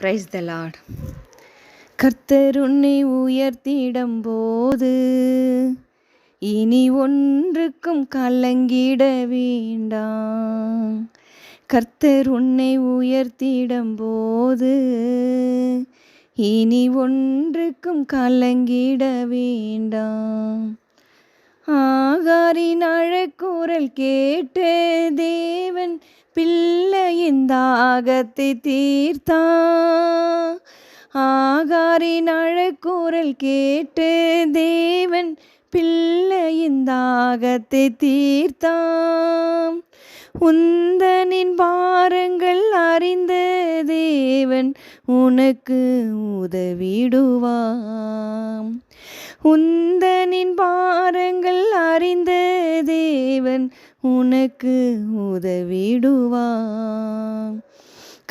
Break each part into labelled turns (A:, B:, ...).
A: Praise the Lord கர்த்தர் உன்னை உயர்த்திடம் போது இனி ஒன்றுக்கும் கலங்கிட வேண்டாம். கர்த்தர் உன்னை உயர்த்திடம் போது இனி ஒன்றுக்கும் கலங்கிட வேண்டாம். ஆகாரின் அழக்குரல் கேட்டு தேவன் பிள்ளை பிள்ளையின் தாகத்தை தீர்த்தா? ஆகாரின் அழக்கூறல் கேட்டு தேவன் பிள்ளையின் தாகத்தை தீர்த்தாம். உந்தனின் பாரங்கள் அறிந்த தேவன் உனக்கு உதவிடுவாம். உந்தனின் பாரங்கள் தேவன் உனக்கு உதவிடுவான்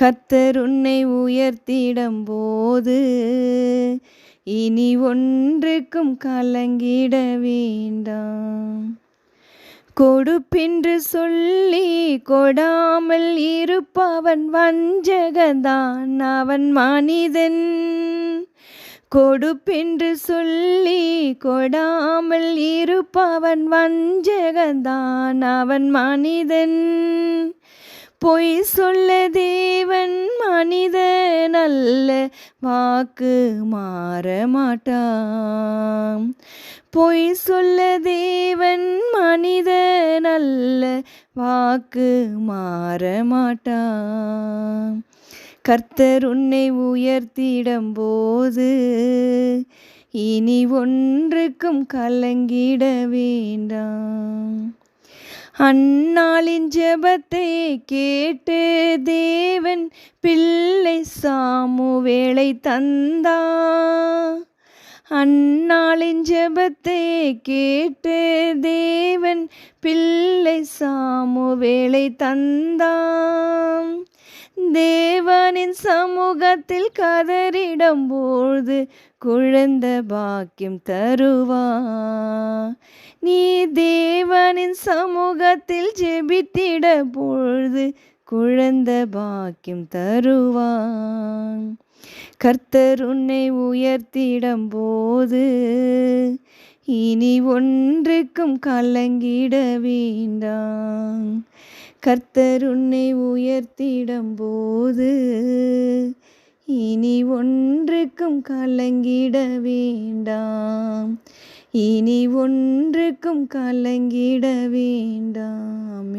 A: கத்தர் உன்னை உயர்த்திடும் போது இனி ஒன்றுக்கும் கலங்கிட வேண்டாம். கொடுப்பென்று சொல்லி கொடாமல் இருப்பவன் வஞ்சகதான் அவன் மனிதன். கொடுப்பென்று சொல்லி கொடாமல் இருப்பவன் வஞ்சகந்தான் அவன் மனிதன். பொய் சொல்ல தேவன் மனிதன் அல்ல வாக்கு மாற மாட்டான். பொய் சொல்ல தேவன் மனிதன் அல்ல வாக்கு மாற மாட்டான். கர்த்தர் உன்னை உயர்த்திடும் போது இனி ஒன்றுக்கும் கலங்கிட வேண்டாம். அந்நாளின் ஜெபத்தை கேட்டு தேவன் பிள்ளை சாமுவேளை தந்தா. அந்நாளின் ஜெபத்தை கேட்டு தேவன் பிள்ளை சாமுவேளை தந்தான் தேவனின் சமூகத்தில் கதறிடம் போது குழந்த பாக்கியம் தருவா. நீ தேவனின் சமூகத்தில் ஜெபித்திட பொழுது குழந்த பாக்கியம் தருவான். கர்த்தர் உன்னை உயர்த்திடம் போது இனி ஒன்றுக்கும் கலங்கிட வேண்டாம். கர்த்தர் உன்னை உயர்த்திடும் போது இனி ஒன்றுக்கும் கலங்கிட வேண்டாம். இனி ஒன்றுக்கும் கலங்கிட வேண்டாம்.